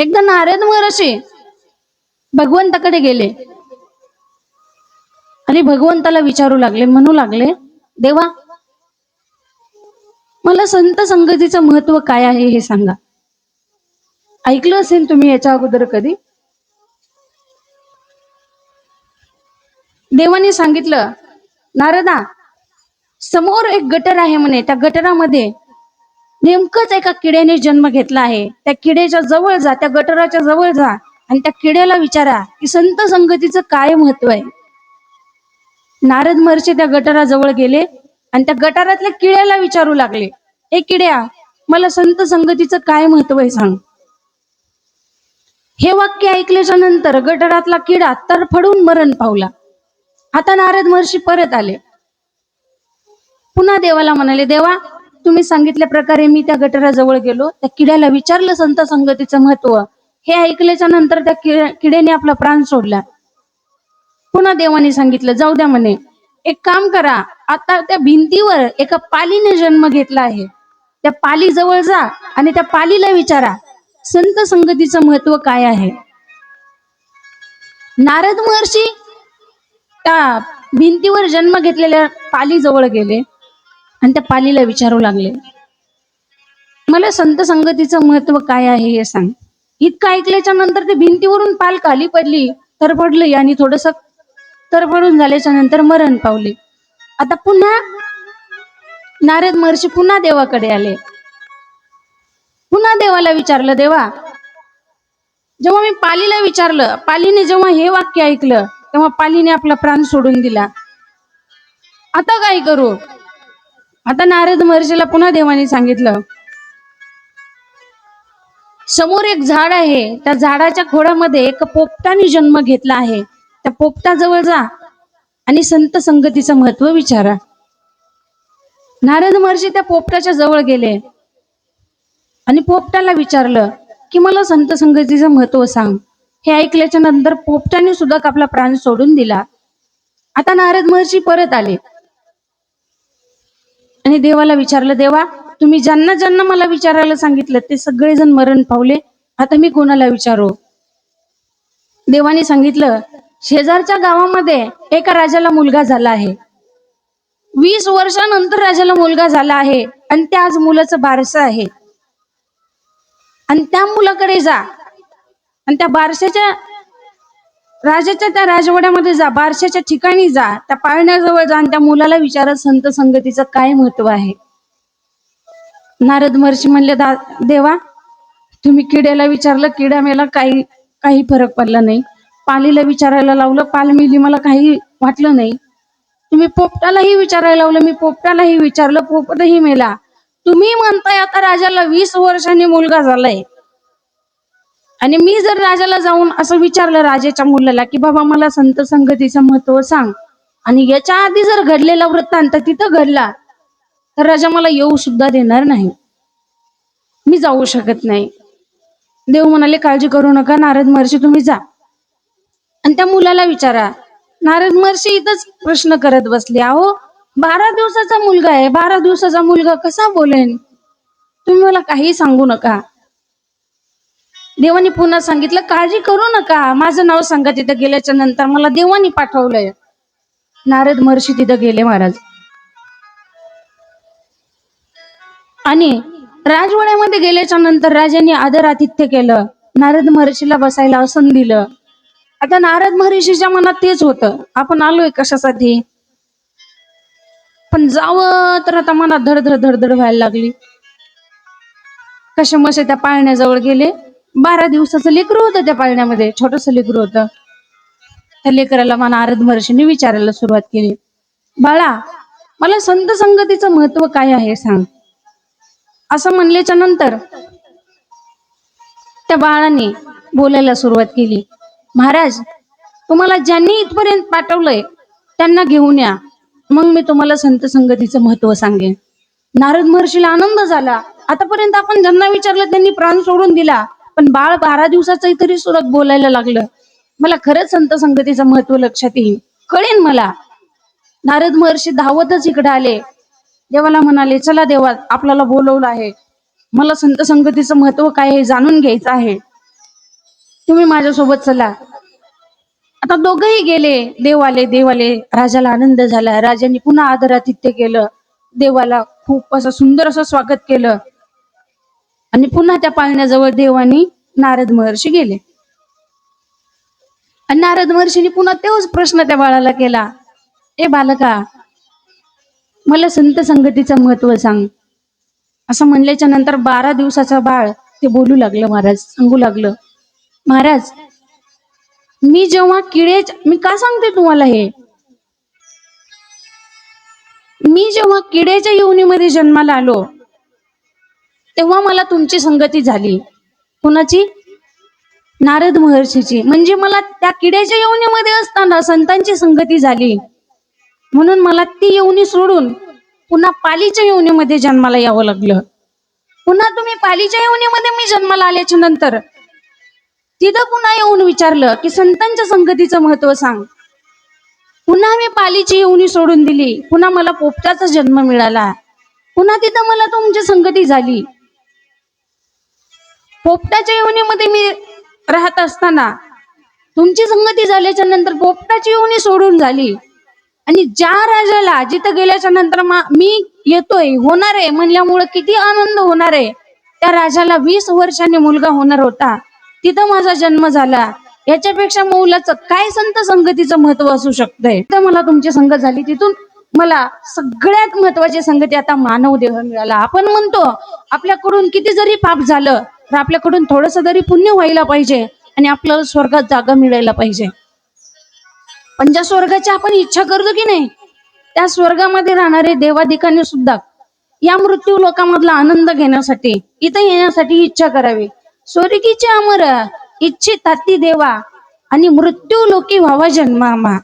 एकदा नारद महर्षी भगवंताकडे गेले. आणि भगवंताला विचारू लागले म्हणू लागले देवा मला संत संगतीचं महत्त्व काय आहे हे सांगा. ऐकलं असेल तुम्ही याच्या अगोदर कधी? देवाने सांगितलं नारदा समोर एक गटर आहे म्हणे त्या गटरामध्ये नेमकंच एका किड्याने जन्म घेतला आहे. त्या किड्याच्या जवळ जा त्या गटराच्या जवळ जा आणि त्या किड्याला विचारा की संत संगतीचं काय महत्त्व आहे? नारद महर्षी त्या गटाराजवळ गेले आणि त्या गटारातल्या किड्याला विचारू लागले ए किड्या मला संत संगतीचं काय महत्त्व आहे सांग. हे वाक्य ऐकल्याच्या नंतर गटारातला किडा तरफडून मरण पावला. आता नारद महर्षी परत आले. पुन्हा देवाला म्हणाले देवा तुम्ही सांगितल्या प्रकारे मी त्या गटाराजवळ गेलो. त्या किड्याला विचारलं संत संगतीचं महत्त्व. हे ऐकल्याच्या नंतर त्या किड्याने आपला प्राण सोडला. पुन्हा देवाने सांगितलं जाऊ द्या म्हणे. एक काम करा. आता त्या भिंतीवर एका पालीने जन्म घेतला आहे. त्या पाली जवळ जा आणि त्या पालीला विचारा. संत संगतीचं महत्त्व काय आहे? नारद महर्षी त्या भिंतीवर जन्म घेतलेल्या पाली जवळ गेले. आणि त्या पालीला विचारू लागले. मला संत संगतीचं महत्त्व काय आहे हे सांग. इतकं ऐकल्याच्या नंतर ते भिंतीवरून पाल खाली पडली तर पडली आणि थोडस तरपडून झाल्याच्यानंतर मरण पावले. आता पुन्हा नारद महर्षी पुन्हा देवाकडे आले. पुन्हा देवाला विचारलं देवा जेव्हा मी पालीला विचारलं पालीने जेव्हा हे वाक्य ऐकलं तेव्हा पालीने आपला प्राण सोडून दिला. आता काय करू? आता नारद महर्षीला पुन्हा देवाने सांगितलं समोर एक झाड आहे. त्या झाडाच्या खोडामध्ये एक पोपटाने जन्म घेतला आहे. त्या पोपटाजवळ जा आणि संत संगतीचं महत्त्व विचारा. नारद महर्षी त्या पोपटाच्या जवळ गेले आणि पोपटाला विचारलं की मला संत संगतीचं महत्त्व सांग. हे ऐकल्याच्या नंतर पोपटाने सुद्धा आपला प्राण सोडून दिला. आता नारद महर्षी परत आले. आणि देवाला विचारलं देवा तुम्ही ज्यांना ज्यांना मला विचारायला सांगितलं ते सगळेजण मरण पावले. आता मी कोणाला विचारू? देवाने सांगितलं शेजारच्या गावामध्ये एका राजाला मुलगा झाला आहे. वीस वर्षानंतर राजाला मुलगा झाला आहे आणि त्या आज मुलाचं बारसं आहे. आणि त्या मुलाकडे जा. आणि त्या बारशाच्या राजाच्या त्या राजवाड्यामध्ये जा बारशाच्या ठिकाणी जा. त्या पाळण्याजवळ जा आणि त्या मुलाला विचारा संत संगतीचं काय महत्त्व आहे. नारद महर्षी म्हणले दा देवा तुम्ही किड्याला विचारलं किड्या मेला काही काही फरक पडला नाही. पालीला विचारायला लावलं पाल मेली मला काही वाटलं नाही. तुम्ही पोपटालाही विचारायला लावलं मी पोपटालाही विचारलं पोपटही मेला. तुम्ही म्हणताय आता राजाला वीस वर्षांनी मुलगा झालाय. आणि मी जर राजाला जाऊन असं विचारलं राजाच्या मुलाला की बाबा मला संत संगतीचं महत्त्व सांग. आणि याच्या आधी जर घडलेला वृत्तांत तिथं घडला तर राजा मला येऊ सुद्धा देणार नाही. मी जाऊ शकत नाही. देव म्हणाले काळजी करू नका नारद महर्षी तुम्ही जा. आणि त्या मुलाला विचारा नारद महर्षी इथंच प्रश्न करत बसले. अहो बारा दिवसाचा मुलगा आहे. बारा दिवसाचा मुलगा कसा बोलेन? तुम्ही मला काही सांगू नका. देवानी पुन्हा सांगितलं काळजी करू नका. माझं नाव सांगा तिथं गेल्याच्यानंतर. मला देवानी पाठवलंय. नारद महर्षी तिथं गेले महाराज. आणि राजवाड्यामध्ये गेल्याच्यानंतर राजांनी आदर आतिथ्य केलं. नारद महर्षीला बसायला आसन दिलं. आता नारद महर्षीच्या मनात तेच होतं. आपण आलोय कशासाठी? पण जावं तर आता मनात धडधड धडधड व्हायला लागली. कशा मसे त्या पाळण्याजवळ गेले? बारा दिवसाचं लेकरू होतं त्या पाळण्यामध्ये छोटस लेकरू होतं. त्या लेकराला मला आरद महर्षीने विचारायला सुरुवात केली. बाळा मला संत संगतीचं महत्त्व काय आहे सांग. असं म्हणल्याच्या नंतर त्या बाळाने बोलायला सुरुवात केली. महाराज तुम्हाला ज्यांनी इथपर्यंत पाठवलंय त्यांना घेऊन या. मग मी तुम्हाला संत संगतीचं महत्त्व सांगेन. नारद महर्षीला आनंद झाला. आतापर्यंत आपण ज्यांना विचारलं त्यांनी प्राण सोडून दिला. पण बाळ बारा दिवसाचं तरी सुरत बोलायला लागलं. मला खरंच संत संगतीचं महत्त्व लक्षात येईल. कळेन मला. नारद महर्षी धावतच इकडे आले. देवाला म्हणाले चला देवा आपल्याला बोलवलं आहे. मला संत संगतीचं महत्त्व काय हे जाणून घ्यायचं आहे. तुम्ही माझ्यासोबत चला. आता दोघही गेले. देव आले देव आले राजाला आनंद झाला. राजाने पुन्हा आदरातिथ्य केलं. देवाला खूप असं सुंदर असं स्वागत केलं. आणि पुन्हा त्या पाळण्याजवळ देव आणि नारद महर्षी गेले. आणि नारद महर्षीने पुन्हा तोच प्रश्न त्या बाळाला केला. ए बालका मला संत संगतीचं महत्त्व सांग. असं म्हणल्याच्या नंतर बारा दिवसाचा बाळ ते बोलू लागलं महाराज सांगू लागलं. महाराज मी जेव्हा किडे मी का सांगते तुम्हाला हे? मी जेव्हा किड्याच्या योनीमध्ये जन्माला आलो तेव्हा मला तुमची संगती झाली. कुणाची? नारद महर्षीची. म्हणजे मला त्या किड्याच्या यवनीमध्ये असताना संतांची संगती झाली. म्हणून मला ती यवनी सोडून पुन्हा पालीच्या यवनीमध्ये जन्माला यावं लागलं. पुन्हा तुम्ही पालीच्या यवनीमध्ये मी जन्माला आल्याच्यानंतर तिथं पुन्हा येऊन विचारलं की संतांच्या संगतीचं महत्त्व सांग. पुन्हा मी पालीची येऊनी सोडून दिली. पुन्हा मला पोपटाचा जन्म मिळाला. पुन्हा तिथं मला तुमची संगती झाली. पोपटाच्या योनीमध्ये मी राहत असताना तुमची संगती झाल्याच्यानंतर पोपटाची योनी सोडून झाली. आणि ज्या राजाला जिथं गेल्याच्यानंतर मी येतोय होणार आहे म्हणल्यामुळं किती आनंद होणार आहे. त्या राजाला वीस वर्षांनी मुलगा होणार होता. तिथं माझा जन्म झाला. याच्यापेक्षा मौलाचं काय संत संगतीचं महत्त्व असू शकतंय? तर मला तुमची संगत झाली. तिथून मला सगळ्यात महत्वाची संगती आता मानव देह मिळाला. आपण म्हणतो आपल्याकडून किती जरी पाप झालं तर आपल्याकडून थोडस तरी पुण्य व्हायला पाहिजे आणि आपल्याला स्वर्गात जागा मिळायला पाहिजे. पण ज्या स्वर्गाची आपण इच्छा करतो की नाही त्या स्वर्गामध्ये राहणारे देवाधिकांनी सुद्धा या मृत्यू लोकांमधला आनंद घेण्यासाठी इथं येण्यासाठी इच्छा करावी. स्वर्गीचे अमर इच्छित ताती देवा आणि मृत्यू लोकी व्हावा जन्मामा.